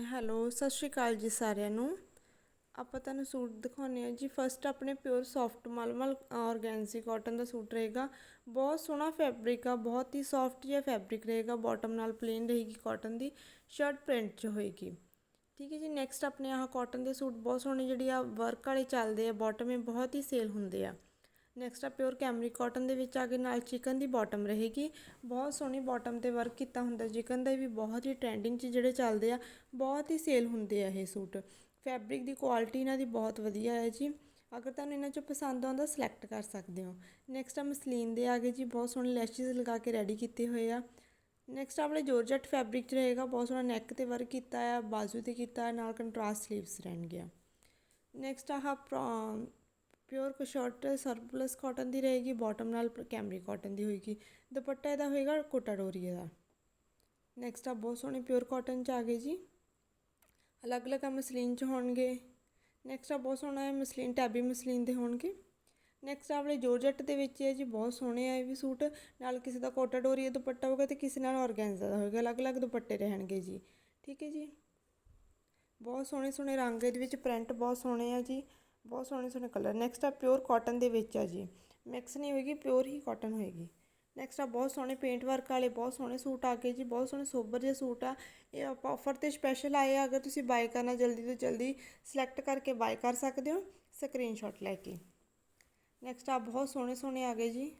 Hello, ਸਤਿ ਸ਼੍ਰੀ ਅਕਾਲ ਜੀ ਸਾਰਿਆਂ ਨੂੰ। ਆਪਾਂ ਤੁਹਾਨੂੰ ਸੂਟ ਦਿਖਾਉਂਦੇ ਆ ਜੀ। ਫਸਟ ਆਪਣੇ ਪਿਓਰ ਸੌਫਟ ਮਲਮਲ ਔਰਗੈਂਜ਼ੀ ਕਾਟਨ ਦਾ ਸੂਟ ਰਹੇਗਾ। ਬਹੁਤ ਸੋਹਣਾ ਫੈਬਰਿਕ ਆ, ਬਹੁਤ ਹੀ ਸੌਫਟ ਜਿਹਾ ਫੈਬਰਿਕ ਰਹੇਗਾ। ਬਾਟਮ ਨਾਲ ਪਲੇਨ ਰਹੇਗੀ ਕਾਟਨ ਦੀ ਸ਼ਰਟ ਪ੍ਰਿੰਟ 'ਚ ਹੋਏਗੀ। ਠੀਕ ਹੈ ਜੀ ਨੈਕਸਟ ਆਪਣੇ ਆਹ ਕਾਟਨ ਦੇ ਸੂਟ ਬਹੁਤ ਸੋਹਣੇ ਜਿਹੜੀ ਆ ਵਰਕ ਵਾਲੇ ਚੱਲਦੇ ਆ। ਬਾਟਮ ਇਹ ਬਹੁਤ ਹੀ ਸੇਲ ਹੁੰਦੇ ਆ। ਨੈਕਸਟ ਆ ਪਿਓਰ ਕੈਮਰੀ ਕਾਟਨ ਦੇ ਵਿੱਚ ਆ ਗਏ ਨਾਲ ਚਿਕਨ ਦੀ ਬਾਟਮ ਰਹੇਗੀ। ਬਹੁਤ ਸੋਹਣੀ ਬਾਟਮ ਤੇ ਵਰਕ ਕੀਤਾ ਹੁੰਦਾ। ਚਿਕਨ ਦਾ ਵੀ ਬਹੁਤ ਹੀ ਟ੍ਰੈਂਡਿੰਗ 'ਚ ਜਿਹੜੇ ਚੱਲਦੇ ਆ, ਬਹੁਤ ਹੀ ਸੇਲ ਹੁੰਦੇ ਆ ਇਹ ਸੂਟ। ਫੈਬਰਿਕ ਦੀ ਕੁਆਲਿਟੀ ਇਹਨਾਂ ਦੀ ਬਹੁਤ ਵਧੀਆ ਹੈ ਜੀ। ਅਗਰ ਤੁਹਾਨੂੰ ਇਹਨਾਂ 'ਚੋਂ ਪਸੰਦ ਆਉਂਦਾ ਸਿਲੈਕਟ ਕਰ ਸਕਦੇ ਹੋ। ਨੈਕਸਟ ਆ, ਮਸਲੀਨ ਦੇ ਆ ਗਏ ਜੀ। ਬਹੁਤ ਸੋਹਣੇ ਲੈਸ਼ਿਸ ਲਗਾ ਕੇ ਰੈਡੀ ਕੀਤੇ ਹੋਏ ਆ। ਨੈਕਸਟ ਆਪਣੇ ਜੋਰਜਟ ਫੈਬਰਿਕ 'ਚ ਰਹੇਗਾ। ਬਹੁਤ ਸੋਹਣਾ ਨੈਕ ਤੇ ਵਰਕ ਕੀਤਾ ਆ, ਬਾਜ਼ੂ ਤੇ ਕੀਤਾ ਨਾਲ ਕੰਟਰਾਸਟ ਸਲੀਵਸ ਰਹਿਣਗੇ ਨੈਕਸਟ ਆਹ ਪਿਓਰ ਕਸ਼ੋਟ ਸਰਪਲਸ ਕਾਟਨ ਦੀ ਰਹੇਗੀ ਬਾਟਮ ਨਾਲ ਕੈਮਰੀ ਕਾਟਨ ਦੀ ਹੋਏਗੀ। ਦੁਪੱਟਾ ਇਹਦਾ ਹੋਏਗਾ ਕੋਟਾ ਡੋਰੀਏ ਦਾ ਨੈਕਸਟ ਆ, ਬਹੁਤ ਸੋਹਣੇ ਪਿਓਰ ਕਾਟਨ ਚ ਆ ਗਏ ਜੀ। ਅਲੱਗ-ਅਲੱਗ ਆ ਮਸਲੀਨ ਚ ਹੋਣਗੇ। ਨੈਕਸਟ ਆ, ਬਹੁਤ ਸੋਹਣਾ ਹੈ ਮਸਲੀਨ ਟੈਬੀ ਮਸਲੀਨ ਦੇ ਹੋਣਗੇ। ਨੈਕਸਟ ਆ, ਵਾਲੇ ਜੋਰਜਟ ਦੇ ਵਿੱਚ ਹੈ ਜੀ ਬਹੁਤ ਸੋਹਣੇ ਆ ਇਹ ਵੀ ਸੂਟ। ਨਾਲ ਕਿਸੇ ਦਾ ਕੋਟਾ ਡੋਰੀਆ ਦੁਪੱਟਾ ਹੋਗਾ ਤੇ ਕਿਸੇ ਨਾਲ ਔਰਗੈਂਜ਼ਾ ਦਾ ਹੋਏਗਾ। ਅਲੱਗ-ਅਲੱਗ ਦੁਪੱਟੇ ਰਹਿਣਗੇ ਜੀ। ਠੀਕ ਹੈ ਜੀ। ਬਹੁਤ ਸੋਹਣੇ ਸੋਹਣੇ ਰੰਗ ਇਹਦੇ ਵਿੱਚ ਪ੍ਰਿੰਟ ਬਹੁਤ ਸੋਹਣੇ ਆ ਜੀ। ਬਹੁਤ ਸੋਹਣੇ ਸੋਹਣੇ ਕਲਰ ਨੈਕਸਟ ਆ ਪਿਓਰ ਕਾਟਨ ਦੇ ਵਿੱਚ ਆ ਜੀ। ਮਿਕਸ ਨਹੀਂ ਹੋਏਗੀ ਪਿਓਰ ਹੀ ਕਾਟਨ ਹੋਏਗੀ। ਨੈਕਸਟ ਆ ਬਹੁਤ ਸੋਹਣੇ ਪੇਂਟ ਵਰਕ ਵਾਲੇ, ਬਹੁਤ ਸੋਹਣੇ ਸੂਟ ਆ ਗਏ ਜੀ, ਬਹੁਤ ਸੋਹਣੇ ਸੋਬਰ ਜਿਹੇ ਸੂਟ ਆ। ਇਹ ਆਪਾਂ ਆਫਰ ਤੇ ਸਪੈਸ਼ਲ ਆਏ ਆ, ਅਗਰ ਤੁਸੀਂ ਬਾਈ ਕਰਨਾ ਜਲਦੀ ਤੋਂ ਜਲਦੀ ਸਿਲੈਕਟ ਕਰਕੇ ਬਾਈ ਕਰ ਸਕਦੇ ਹੋ। ਸਕਰੀਨਸ਼ਾਟ ਲੈ ਕੇ। ਨੈਕਸਟ ਆ ਬਹੁਤ ਸੋਹਣੇ ਸੋਹਣੇ ਆ ਗਏ ਜੀ।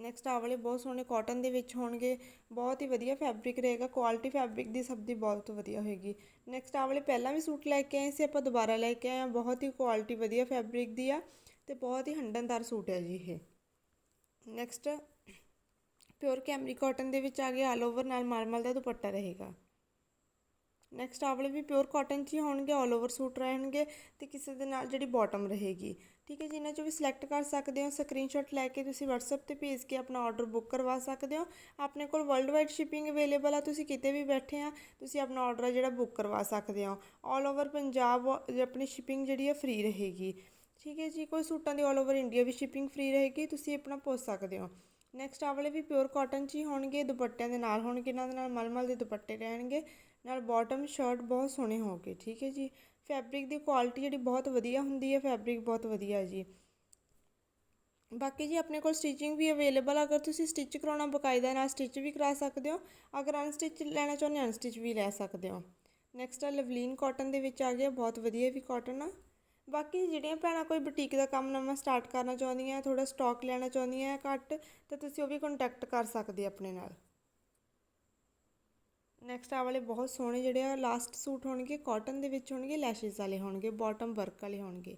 ਨੈਕਸਟ ਆ ਵਾਲੇ ਬਹੁਤ ਸੋਹਣੇ ਕਾਟਨ ਦੇ ਵਿੱਚ ਹੋਣਗੇ। ਬਹੁਤ ਹੀ ਵਧੀਆ ਫੈਬਰਿਕ ਰਹੇਗਾ। ਕੁਆਲਿਟੀ ਫੈਬਰਿਕ ਦੀ ਸਭ ਦੀ ਬਹੁਤ ਵਧੀਆ ਹੋਏਗੀ। ਨੈਕਸਟ ਆ ਵਾਲੇ ਪਹਿਲਾਂ ਵੀ ਸੂਟ ਲੈ ਕੇ ਆਏ ਸੀ, ਆਪਾਂ ਦੁਬਾਰਾ ਲੈ ਕੇ ਆਏ ਆ ਬਹੁਤ ਹੀ ਕੁਆਲਿਟੀ ਵਧੀਆ ਫੈਬਰਿਕ ਦੀ ਆ ਤੇ ਬਹੁਤ ਹੀ ਹੰਡਨਦਾਰ ਸੂਟ ਹੈ ਜੀ ਇਹ। ਨੈਕਸਟ ਪਿਓਰ ਕੈਮਰੀ ਕਾਟਨ ਦੇ ਵਿੱਚ ਆ ਗਿਆ। ਆਲ ਓਵਰ ਨਾਲ ਮਾਰਮਲ ਦਾ ਦੁਪੱਟਾ ਰਹੇਗਾ। ਨੈਕਸਟ ਆਵਲੇ ਵੀ ਪਿਓਰ ਕਾਟਨ 'ਚ ਹੀ ਹੋਣਗੇ ਆਲ ਓਵਰ ਸੂਟ ਰਹਿਣਗੇ ਤੇ ਕਿਸੇ ਦੇ ਨਾਲ ਜਿਹੜੀ ਬਾਟਮ ਰਹੇਗੀ। ਠੀਕ ਹੈ ਜੀ, ਇਹਨਾਂ 'ਚੋਂ ਵੀ ਸਿਲੈਕਟ ਕਰ ਸਕਦੇ ਹੋ ਸਕਰੀਨਸ਼ਾਟ ਲੈ ਕੇ ਤੁਸੀਂ WhatsApp ਤੇ ਭੇਜ ਕੇ ਆਪਣਾ ਆਰਡਰ ਬੁੱਕ ਕਰਵਾ ਸਕਦੇ ਹੋ। ਆਪਣੇ ਕੋਲ ਵਰਲਡ ਵਾਈਡ ਸ਼ਿਪਿੰਗ ਅਵੇਲੇਬਲ ਆ, ਤੁਸੀਂ ਕਿਤੇ ਵੀ ਬੈਠੇ ਆ, ਤੁਸੀਂ ਆਪਣਾ ਆਰਡਰ ਜਿਹੜਾ ਬੁੱਕ ਕਰਵਾ ਸਕਦੇ ਹੋ। ਆਲ ਓਵਰ ਪੰਜਾਬ ਆਪਣੀ ਸ਼ਿਪਿੰਗ ਜਿਹੜੀ ਹੈ ਫ੍ਰੀ ਰਹੇਗੀ। ਠੀਕ ਹੈ ਜੀ, ਕੋਈ ਸੂਟਾਂ ਦੀ ਆਲ ਓਵਰ ਇੰਡੀਆ ਵੀ ਸ਼ਿਪਿੰਗ ਫ੍ਰੀ ਰਹੇਗੀ, ਤੁਸੀਂ ਆਪਣਾ ਪੁੱਛ ਸਕਦੇ ਹੋ। ਨੈਕਸਟ ਆ ਵਾਲੇ ਵੀ ਪਿਓਰ ਕਾਟਨ 'ਚ ਹੀ ਹੋਣਗੇ, ਦੁਪੱਟਿਆਂ ਦੇ ਨਾਲ ਹੋਣਗੇ, ਇਹਨਾਂ ਦੇ ਨਾਲ ਮਲਮਲ ਦੇ ਦੁਪੱਟੇ ਰਹਿਣਗੇ। ਨਾਲ ਬਾਟਮ ਸ਼ਰਟ ਬਹੁਤ ਸੋਹਣੇ ਹੋਗੇ ਠੀਕ ਹੈ ਜੀ। ਫੈਬਰਿਕ ਦੀ ਕੁਆਲਿਟੀ ਜਿਹੜੀ ਬਹੁਤ ਵਧੀਆ ਹੁੰਦੀ ਹੈ ਫੈਬਰਿਕ ਬਹੁਤ ਵਧੀਆ ਜੀ। ਬਾਕੀ ਜੀ ਆਪਣੇ ਕੋਲ ਸਟਿਚਿੰਗ ਵੀ ਅਵੇਲੇਬਲ ਅਗਰ ਤੁਸੀਂ ਸਟਿਚ ਕਰਾਉਣਾ ਬਕਾਇਦਾ ਨਾਲ ਸਟਿਚ ਵੀ ਕਰਾ ਸਕਦੇ ਹੋ, ਅਗਰ ਅਨਸਟਿਚ ਲੈਣਾ ਚਾਹੁੰਦੇ ਅਨਸਟਿਚ ਵੀ ਲੈ ਸਕਦੇ ਹੋ। ਨੈਕਸਟ ਆ ਲਵਲੀਨ ਕਾਟਨ ਦੇ ਵਿੱਚ ਆ ਗਿਆ, ਬਹੁਤ ਵਧੀਆ ਵੀ ਕਾਟਨ ਆ। ਬਾਕੀ ਜਿਹੜੀਆਂ ਭੈਣਾਂ ਕੋਈ ਬੁਟੀਕ ਦਾ ਕੰਮ ਨਵਾਂ ਸਟਾਰਟ ਕਰਨਾ ਚਾਹੁੰਦੀਆਂ ਥੋੜਾ ਸਟਾਕ ਲੈਣਾ ਚਾਹੁੰਦੀਆਂ, ਘੱਟ, ਤਾਂ ਤੁਸੀਂ ਉਹ ਵੀ ਕੰਟੈਕਟ ਕਰ ਸਕਦੇ ਆਪਣੇ ਨਾਲ। ਨੈਕਸਟ ਆ ਵਾਲੇ ਬਹੁਤ ਸੋਹਣੇ ਜਿਹੜੇ ਆ ਲਾਸਟ ਸੂਟ ਹੋਣਗੇ ਕਾਟਨ ਦੇ ਵਿੱਚ ਹੋਣਗੇ ਲੈਸ਼ਸ ਵਾਲੇ ਹੋਣਗੇ ਬਾਟਮ ਵਰਕ ਵਾਲੇ ਹੋਣਗੇ।